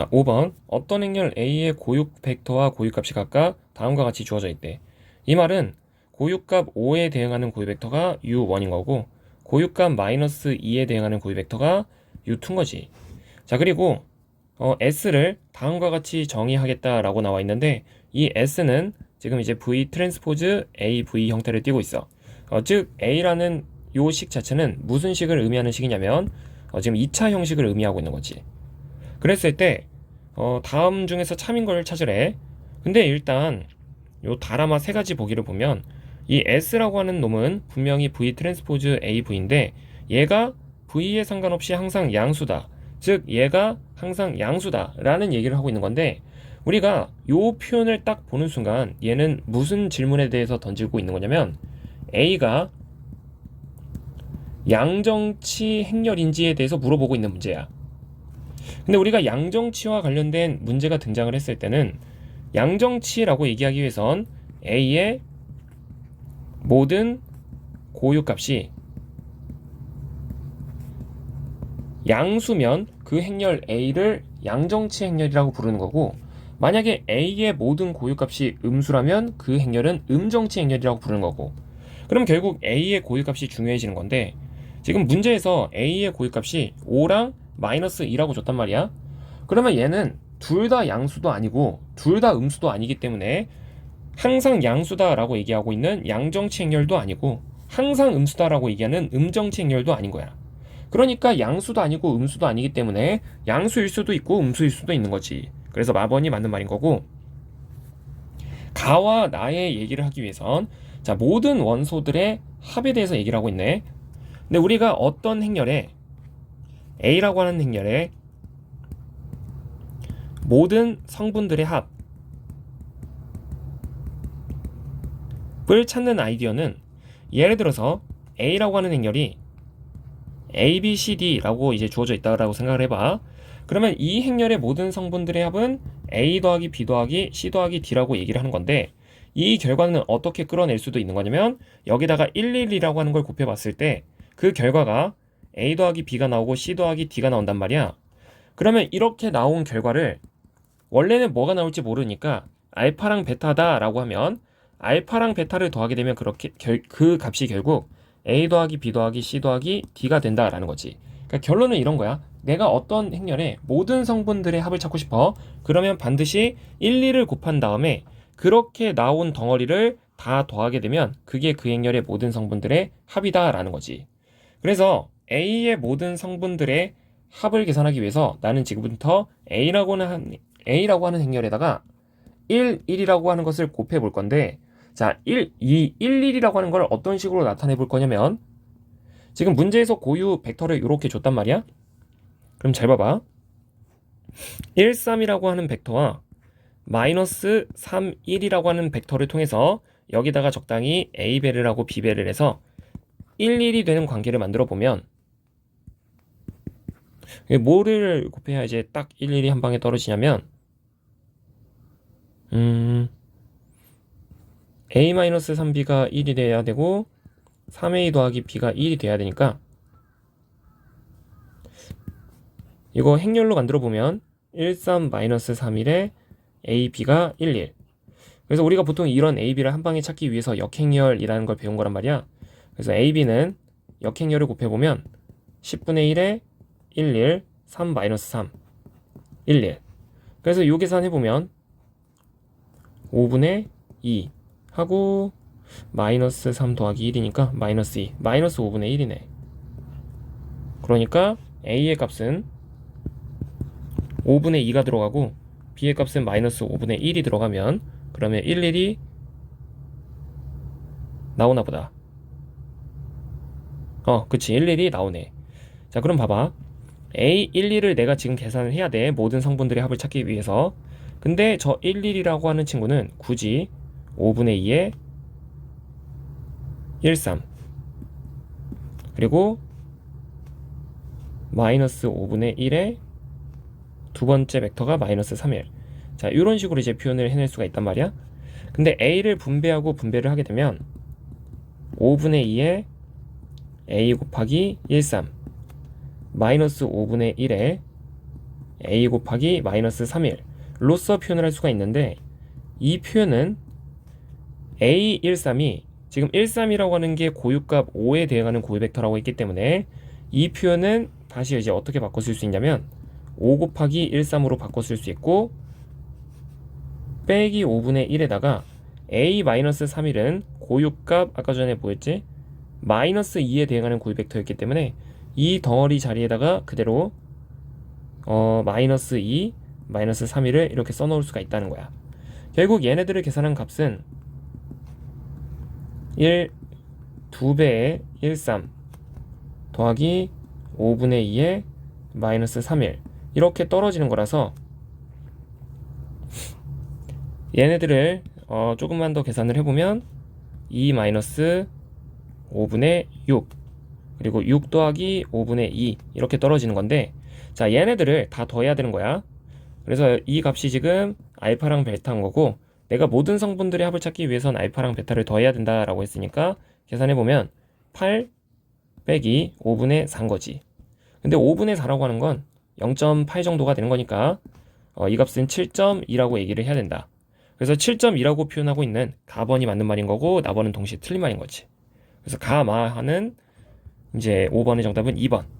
자, 5번. 어떤 행렬 A의 고육 벡터와 고유값이 각각 다음과 같이 주어져 있대. 이 말은 고유값 5에 대응하는 고유 벡터가 U1인 거고 고유값 마이너스 2에 대응하는 고유 벡터가 U2인 거지. 자, 그리고 어, S를 다음과 같이 정의하겠다라고 나와 있는데 이 S는 지금 이제 V 트랜스포즈 AV 형태를 띠고 있어. 어, 즉 A라는 요 식 자체는 무슨 식을 의미하는 식이냐면 어, 지금 2차 형식을 의미하고 있는 거지. 그랬을 때 어, 다음 중에서 참인 걸 찾으래. 근데 일단 요 다라마 세 가지 보기를 보면 이 S라고 하는 놈은 분명히 V 트랜스포즈 AV인데 얘가 V에 상관없이 항상 양수다. 즉 얘가 항상 양수다라는 얘기를 하고 있는 건데 우리가 요 표현을 딱 보는 순간 얘는 무슨 질문에 대해서 던지고 있는 거냐면 A가 양정치 행렬인지에 대해서 물어보고 있는 문제야. 근데 우리가 양정치와 관련된 문제가 등장을 했을 때는 양정치라고 얘기하기 위해선 A의 모든 고유값이 양수면 그 행렬 A를 양정치 행렬이라고 부르는 거고 만약에 A의 모든 고유값이 음수라면 그 행렬은 음정치 행렬이라고 부르는 거고 그럼 결국 A의 고유값이 중요해지는 건데 지금 문제에서 A의 고유값이 5랑 마이너스 2라고 줬단 말이야 그러면 얘는 둘 다 양수도 아니고 둘 다 음수도 아니기 때문에 항상 양수다라고 얘기하고 있는 양정치 행렬도 아니고 항상 음수다라고 얘기하는 음정치 행렬도 아닌 거야. 그러니까 양수도 아니고 음수도 아니기 때문에 양수일 수도 있고 음수일 수도 있는 거지. 그래서 마번이 맞는 말인 거고 가와 나의 얘기를 하기 위해선 자 모든 원소들의 합에 대해서 얘기를 하고 있네. 근데 우리가 어떤 행렬에 A라고 하는 행렬에 모든 성분들의 합을 찾는 아이디어는 예를 들어서 A라고 하는 행렬이 A, B, C, D라고 이제 주어져 있다라고 생각을 해봐. 그러면 이 행렬의 모든 성분들의 합은 A 더하기 B 더하기 C 더하기 D라고 얘기를 하는 건데 이 결과는 어떻게 끌어낼 수도 있는 거냐면 여기다가 1, 1, 2라고 하는 걸 곱해봤을 때 그 결과가 A 더하기 B가 나오고 C 더하기 D가 나온단 말이야. 그러면 이렇게 나온 결과를 원래는 뭐가 나올지 모르니까 알파랑 베타다라고 하면 알파랑 베타를 더하게 되면 그렇게 결, 그 값이 결국 A 더하기 B 더하기 C 더하기 D가 된다라는 거지. 그러니까 결론은 이런 거야. 내가 어떤 행렬에 모든 성분들의 합을 찾고 싶어. 그러면 반드시 1, 2를 곱한 다음에 그렇게 나온 덩어리를 다 더하게 되면 그게 그 행렬의 모든 성분들의 합이다라는 거지. 그래서 A의 모든 성분들의 합을 계산하기 위해서 나는 지금부터 A라고 하는 A라고 하는 행렬에다가 1, 1이라고 하는 것을 곱해 볼 건데 자, 1, 2, 1, 1이라고 하는 걸 어떤 식으로 나타내 볼 거냐면 지금 문제에서 고유 벡터를 이렇게 줬단 말이야. 그럼 잘 봐봐. 1, 3이라고 하는 벡터와 마이너스 3, 1이라고 하는 벡터를 통해서 여기다가 적당히 A배를 하고 B배를 해서 1, 1이 되는 관계를 만들어 보면 뭐를 곱해야 이제 딱 1, 1이 한 방에 떨어지냐면 음 a-3b가 1이 돼야 되고 3a 더하기 b가 1이 돼야 되니까 이거 행렬로 만들어 보면 1, 3, 마이너스 3일에 a, b가 1, 1 그래서 우리가 보통 이런 a, b를 한 방에 찾기 위해서 역행렬이라는 걸 배운 거란 말이야. 그래서 a, b는 역행렬을 곱해보면 10분의 1에 1, 1, 3, 마이너스 3 1, 1 그래서 요 계산해보면 5분의 2 하고 마이너스 3 더하기 1이니까 마이너스 2 마이너스 5분의 1이네. 그러니까 A의 값은 5분의 2가 들어가고 B의 값은 마이너스 5분의 1이 들어가면 그러면 1, 1이 나오나 보다. 어 그치. 1, 1이 나오네. 자 그럼 봐봐 A 1, 2를 내가 지금 계산을 해야 돼. 모든 성분들의 합을 찾기 위해서. 근데 저 1, 1이라고 하는 친구는 굳이 5분의 2에 1, 3 그리고 마이너스 5분의 1에 두 번째 벡터가 마이너스 3일. 자 이런 식으로 이제 표현을 해낼 수가 있단 말이야. 근데 a를 분배하고 분배를 하게 되면 5분의 2에 a 곱하기 1, 3 마이너스 5분의 1에 a 곱하기 마이너스 3일로써 표현을 할 수가 있는데 이 표현은 a13이 지금 13이라고 하는 게 고유값 5에 대응하는 고유 벡터라고 했기 때문에 이 표현은 다시 이제 어떻게 바꿔 쓸 수 있냐면 5 곱하기 13으로 바꿔 쓸 수 있고 빼기 5분의 1에다가 a-3일은 고유값 아까 전에 뭐였지? 마이너스 2에 대응하는 고유 벡터였기 때문에 이 덩어리 자리에다가 그대로 어 마이너스 2, 마이너스 3일을 이렇게 써놓을 수가 있다는 거야. 결국 얘네들을 계산한 값은 1, 2배의 1, 3 더하기 5분의 2의 마이너스 3일 이렇게 떨어지는 거라서 얘네들을 어, 조금만 더 계산을 해보면 2 마이너스 5분의 6 그리고 6 더하기 5분의 2 이렇게 떨어지는 건데 자 얘네들을 다 더해야 되는 거야. 그래서 이 값이 지금 알파랑 베타인 거고 내가 모든 성분들의 합을 찾기 위해선 알파랑 베타를 더해야 된다라고 했으니까 계산해보면 8 빼기 5분의 4인 거지. 근데 5분의 4라고 하는 건 0.8 정도가 되는 거니까 어, 이 값은 7.2라고 얘기를 해야 된다. 그래서 7.2라고 표현하고 있는 가번이 맞는 말인 거고 나번은 동시에 틀린 말인 거지. 그래서 가마하는 이제 5번의 정답은 2번.